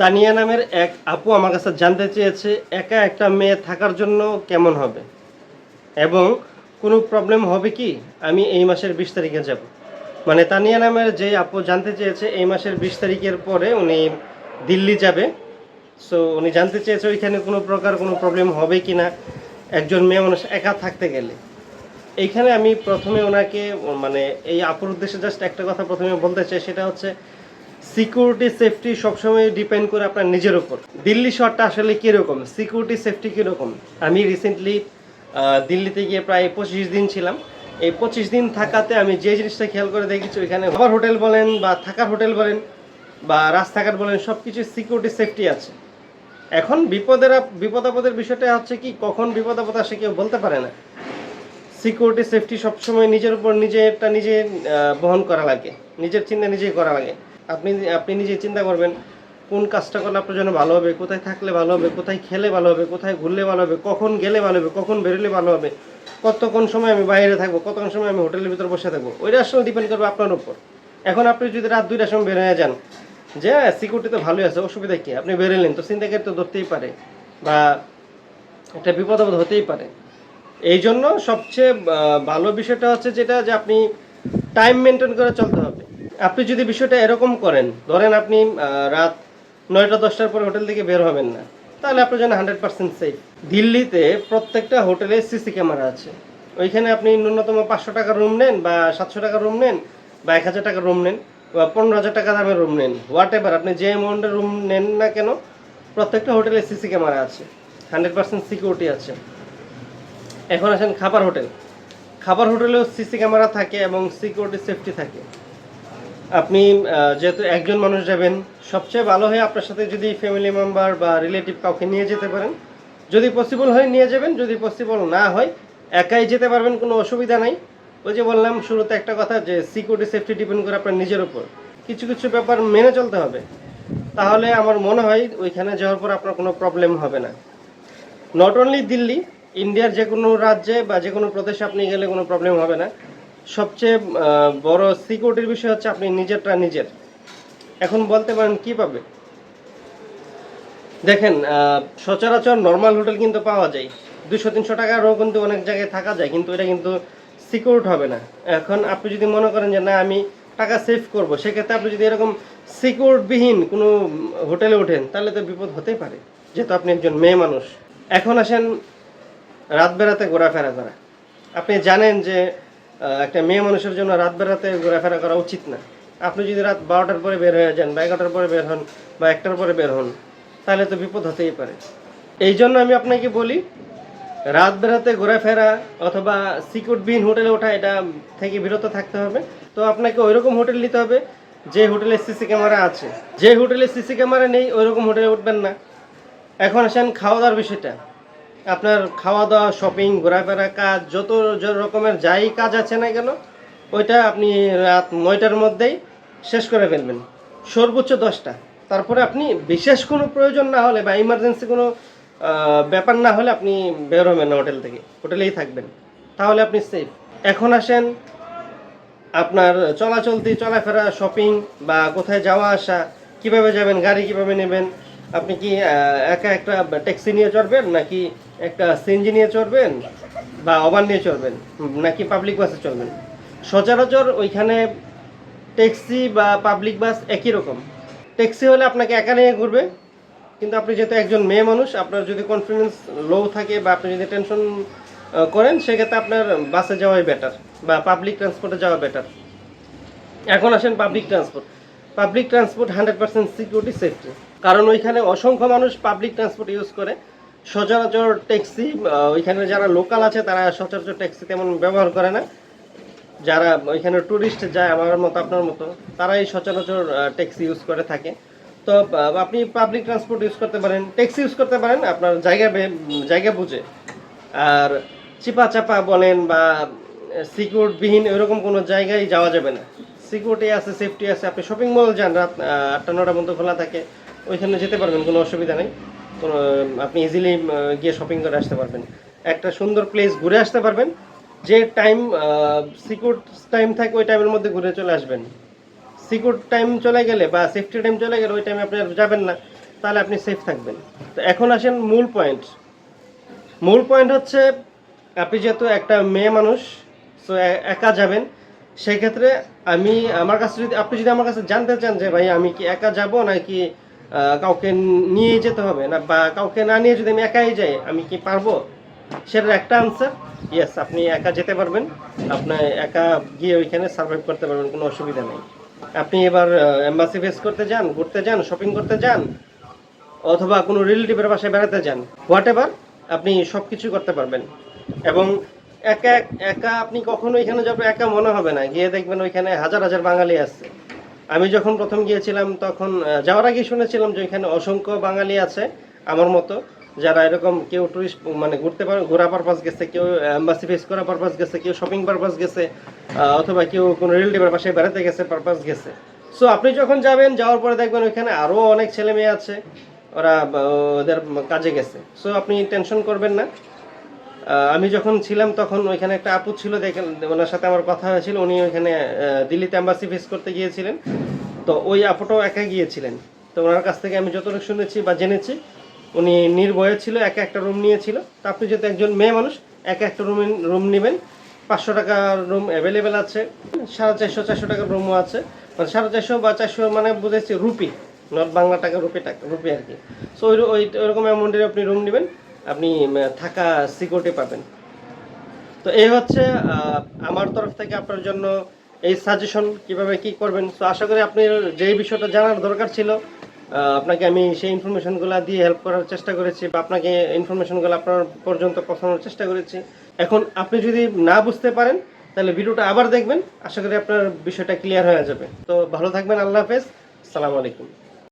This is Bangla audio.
তানিয়া নামের এক আপু আমার কাছে জানতে চেয়েছে, একা একটা মেয়ে থাকার জন্য কেমন হবে? এবং কোনো প্রবলেম হবে কি? আমি এই মাসের বিশ তারিখে যাব। মানে তানিয়া নামের যে আপু জানতে চেয়েছে, এই মাসের বিশ তারিখের পরে উনি দিল্লি যাবে। সো উনি জানতে চেয়েছে ওইখানে কোনো প্রকার কোনো প্রবলেম হবে কি না একজন মেয়ে মানুষ একা থাকতে গেলে। এইখানে আমি প্রথমে ওনাকে মানে এই আপুর উদ্দেশ্যে জাস্ট একটা কথা প্রথমে বলতে চাই, সেটা হচ্ছে সিকিউরিটি সেফটি সবসময় ডিপেন্ড করে আপনার নিজের উপর। দিল্লি শহরটা আসলে কীরকম? সিকিউরিটি সেফটি কীরকম? আমি রিসেন্টলি দিল্লিতে গিয়ে প্রায় পঁচিশ দিন ছিলাম। এই পঁচিশ দিন থাকাতে আমি যে জিনিসটা খেয়াল করে দেখেছি, ওইখানে খাবার হোটেল বলেন বা থাকার হোটেল বলেন বা রাস্তাঘাট বলেন সব কিছু সিকিউরিটি সেফটি আছে। এখন বিপদের আপ- বিপদ আপদের বিষয়টা হচ্ছে কি, কখন বিপদ আপদ আসে কেউ বলতে পারে না। সিকিউরিটি সেফটি সবসময় নিজের উপর নিজেরটা নিজে বহন করা লাগে। নিজের চিন্তা নিজেই করা লাগে। আপনি আপনি নিজে চিন্তা করবেন, কোন কাজটা করলে আপনার জন্য ভালো হবে, কোথায় থাকলে ভালো হবে, কোথায় খেলে ভালো হবে, কোথায় ঘুরলে ভালো হবে, কখন গেলে ভালো হবে, কখন বেরোলে ভালো হবে, কতক্ষণ সময় আমি বাইরে থাকব, কতক্ষণ সময় আমি হোটেলের ভিতরে বসে থাকব, ওইটা আসলে ডিপেন্ড করবে আপনার উপর। এখন আপনি যদি রাত দুইটার সময় বের হয়ে যান, যে সিকিউরিটি তো ভালোই আছে, অসুবিধা কি? আপনি বেরোলেন তো চিন্তাকারী তো ধরতেই পারে, বা একটা বিপদ আপদ হতেই পারে। এই জন্য সবচেয়ে ভালো বিষয়টা হচ্ছে যেটা যে আপনি টাইম মেনটেন করে চলতে হবে। আপনি যদি বিষয়টা এরকম করেন, ধরেন আপনি রাত নয়টা, দশটার পর হোটেল থেকে বের হবেন না, তাহলে আপনার জন্য হান্ড্রেড পার্সেন্ট সেফ দিল্লিতে প্রত্যেকটা হোটেলে সিসি ক্যামেরা আছে। ওইখানে আপনি ন্যূনতম পাঁচশো টাকা রুম নেন বা সাতশো টাকা রুম নেন বা এক হাজার টাকা রুম নেন বা পনেরো হাজার টাকা দামের রুম নেন হোয়াট এভার আপনি যে অ্যামাউন্টের রুম নেন না কেন, প্রত্যেকটা হোটেলে সিসি ক্যামেরা আছে। হান্ড্রেড পার্সেন্ট সিকিউরিটি আছে। এখন আসেন খাবার হোটেল। খাবার হোটেলেও সিসি ক্যামেরা থাকে এবং সিকিউরিটি সেফটি থাকে। আপনি যেহেতু একজন মানুষ যাবেন, সবচেয়ে ভালো হয় আপনার সাথে যদি ফ্যামিলি মেম্বার বা রিলেটিভ কাউকে নিয়ে যেতে পারেন। যদি পসিবল হয় নিয়ে যাবেন, যদি পসিবল না হয়, একাই যেতে পারবেন, কোনো অসুবিধা নাই। ওই যে বললাম, শুরুতে একটা কথা যে সিকিউরিটি সেফটি ডিপেন্ড করে আপনার নিজের উপর। কিছু কিছু ব্যাপার মেনে চলতে হবে। তাহলে আমার মনে হয় ওইখানে যাওয়ার পর আপনার কোনো প্রবলেম হবে না। নট অনলি দিল্লি ইন্ডিয়ার যে কোনো রাজ্যে বা যে কোনো প্রদেশে আপনি গেলে কোনো প্রবলেম হবে না। সবচেয়ে বড় সিকিউরিটির বিষয় হচ্ছে আপনি নিজেরটা নিজের। এখন বলতে পারেন কি পাবে? দেখেন সচরাচর নর্মাল হোটেল কিন্তু পাওয়া যায়। দুশো তিনশো টাকারও কিন্তু অনেক জায়গায় থাকা যায়, কিন্তু এটা কিন্তু সিকিউরড হবে না। এখন আপনি যদি মনে করেন যে, না, আমি টাকা সেভ করব, সেক্ষেত্রে আপনি যদি এরকম সিকিউরবিহীন কোনো হোটেলে ওঠেন, তাহলে তো বিপদ হতেই পারে, যেহেতু আপনি একজন মেয়ে মানুষ। এখন আসেন রাত বেড়াতে ঘোরাফেরা করা। আপনি জানেন যে একটা মেয়ে মানুষের জন্য রাত বেড়াতে ঘোরাফেরা করা উচিত না। আপনি যদি রাত বারোটার পরে বের হয়ে যান বা এগারোটার পরে বের হন বা একটার পরে বের হন, তাহলে তো বিপদ হতেই পারে। এই জন্য আমি আপনাকে বলি, রাত বেড়াতে ঘোরাফেরা অথবা সিকিউরবিহীন হোটেলে ওঠা, এটা থেকে বিরত থাকতে হবে। তো আপনাকে ওইরকম হোটেল নিতে হবে, যে হোটেলে সিসি ক্যামেরা আছে। যে হোটেলে সিসি ক্যামেরা নেই, ওইরকম হোটেলে উঠবেন না। এখন আসেন খাওয়া দাওয়ার বিষয়টা। আপনার খাওয়া দাওয়া শপিং ঘোরাফেরা কাজ, যত রকমের যাই কাজ আছে না কেন, ওইটা আপনি রাত নয়টার মধ্যেই শেষ করে ফেলবেন। সর্বোচ্চ দশটা। তারপরে আপনি বিশেষ কোনো প্রয়োজন না হলে বা ইমার্জেন্সি কোনো ব্যাপার না হলে আপনি বের হবেন না হোটেল থেকে। হোটেলেই থাকবেন। তাহলে আপনি সেফ এখন আসেন আপনার চলাচলতি, চলাফেরা শপিং বা কোথায় যাওয়া আসা, কীভাবে যাবেন, গাড়ি কীভাবে নেবেন আপনি কি একা একটা ট্যাক্সি নিয়ে চড়বেন নাকি একটা সিএনজি নিয়ে চড়বেন বা ওভার নিয়ে চড়বেন? নাকি পাবলিক বাসে চলবেন সচরাচর ওইখানে ট্যাক্সি বা পাবলিক বাস একই রকম। ট্যাক্সি হলে আপনাকে একা নিয়ে ঘুরবে, কিন্তু আপনি যেহেতু একজন মেয়ে মানুষ, আপনার যদি কনফিডেন্স লো থাকে বা আপনি যদি টেনশন করেন, সেক্ষেত্রে আপনার বাসে যাওয়াই বেটার বা পাবলিক ট্রান্সপোর্টে যাওয়া বেটার এখন আসেন public transport public transport hundred percent security safety কারণ ওইখানে অসংখ্য মানুষ পাবলিক ট্রান্সপোর্ট ইউজ করে। সচরাচর ট্যাক্সি ওইখানে যারা লোকাল আছে, তারা সচরাচর ট্যাক্সি তেমন ব্যবহার করে না। যারা ওইখানে ট্যুরিস্ট যায়, আমার মতো, আপনার মতো, তারাই সচরাচর ট্যাক্সি ইউজ করে থাকে। তো আপনি পাবলিক ট্রান্সপোর্ট ইউজ করতে পারেন ট্যাক্সি ইউজ করতে পারেন, আপনার জায়গা জায়গা বুঝে। আর চিপা চাপা বলেন বা সিকিউরবিহীন এরকম কোনো জায়গায় যাওয়া যাবে না। সিকিউরিটি আছে সেফটি আছে, আপনি শপিং মল যান, রাত আটটা, নটা পর্যন্ত খোলা থাকে। ওইখানে যেতে পারবেন, কোনো অসুবিধা নেই। কোনো, আপনি ইজিলি গিয়ে শপিং করে আসতে পারবেন। একটা সুন্দর প্লেস ঘুরে আসতে পারবেন, যে টাইম সিকিউর টাইম থাকে ওই টাইমের মধ্যে ঘুরে চলে আসবেন। সিকিউর টাইম চলে গেলে বা সেফটি টাইম চলে গেলে ওই টাইমে আপনি যাবেন না, তাহলে আপনি সেফ থাকবেন। তো এখন আসেন মূল পয়েন্ট মূল পয়েন্ট হচ্ছে, আপনি যেহেতু একটা মেয়ে মানুষ সো একা যাবেন। সেক্ষেত্রে আমি, আমার কাছে যদি, আপনি যদি আমার কাছে জানতে চান যে ভাই আমি কি একা যাব নাকি কাউকে নিয়ে যেতে হবে না, বা কাউকে না নিয়ে যদি আমি একাই যাই, আমি কি পারব? সেটার একটা আনসার ইয়েস আপনি একা যেতে পারবেন। আপনার একা গিয়ে ওইখানে সার্ভাইভ করতে পারবেন, কোনো অসুবিধা নেই। আপনি এবার এম্বাসি ফেস করতে যান, ঘুরতে যান শপিং করতে যান, অথবা কোনো রিলেটিভের বাসায় বেড়াতে যান হোয়াট এভার আপনি সব কিছু করতে পারবেন। এবং একা একা আপনি কখনো এখানে যাবে একা মনে হবে না। গিয়ে দেখবেন ওইখানে হাজার হাজার বাঙালি আছে। আমি যখন প্রথম গিয়েছিলাম তখন যাওয়ার আগে শুনেছিলাম যে ওইখানে অসংখ্য বাঙালি আছে, আমার মতো, যারা এরকম কেউ টুরিস্ট মানে ঘুরতে পার ঘোরা পারপাস গেছে, কেউ এম্বাসি ফেস করা পারপাস গেছে, কেউ শপিং পারপাস গেছে অথবা কেউ কোনো রিলেটিভের বাসায় বেড়াতে গেছে পারপাস গেছে। সো আপনি যখন যাবেন, যাওয়ার পরে দেখবেন ওইখানে আরও অনেক ছেলে মেয়ে আছে, ওরা ওদের কাজে গেছে। সো আপনি টেনশন করবেন না। আমি যখন ছিলাম তখন ওইখানে একটা আপু ছিল দেখেন ওনার সাথে আমার কথা হয়েছিল, উনি ওইখানে দিল্লিতে অ্যাম্বাসি ফেস করতে গিয়েছিলেন। তো ওই আপুটাও একা গিয়েছিলেন। তো ওনার কাছ থেকে আমি যতটুকু শুনেছি বা জেনেছি, উনি নির্ভয়ে ছিল, একা একটা রুম নিয়েছিল। তো আপনি যেহেতু একজন মেয়ে মানুষ, একা একটা রুম রুম নেবেন। পাঁচশো টাকার রুম অ্যাভেলেবেল আছে, সাড়ে চারশো চারশো টাকার রুমও আছে। মানে সাড়ে চারশো বা চারশো মানে বুঝেছি রুপি নর্থ বাংলা টাকা, রুপি টাকা, রুপি আর কি। সো ওই ওই ওইরকম অ্যামাউন্টের আপনি রুম নেবেন। আপনি থাকা সিকিউরিটি পাবেন। তো এই হচ্ছে আমার তরফ থেকে আপনার জন্য এই সাজেশন কীভাবে কি করবেন। তো আশা করি আপনি যেই বিষয়টা জানার দরকার ছিল আপনাকে আমি সেই ইনফরমেশনগুলো দিয়ে হেল্প করার চেষ্টা করেছি বা আপনাকে ইনফরমেশনগুলো আপনার পর্যন্ত পৌঁছানোর চেষ্টা করেছি। এখন আপনি যদি না বুঝতে পারেন, তাহলে ভিডিওটা আবার দেখবেন। আশা করি আপনার বিষয়টা ক্লিয়ার হয়ে যাবে। তো ভালো থাকবেন, আল্লাহ হাফেজ। সালাম আলাইকুম।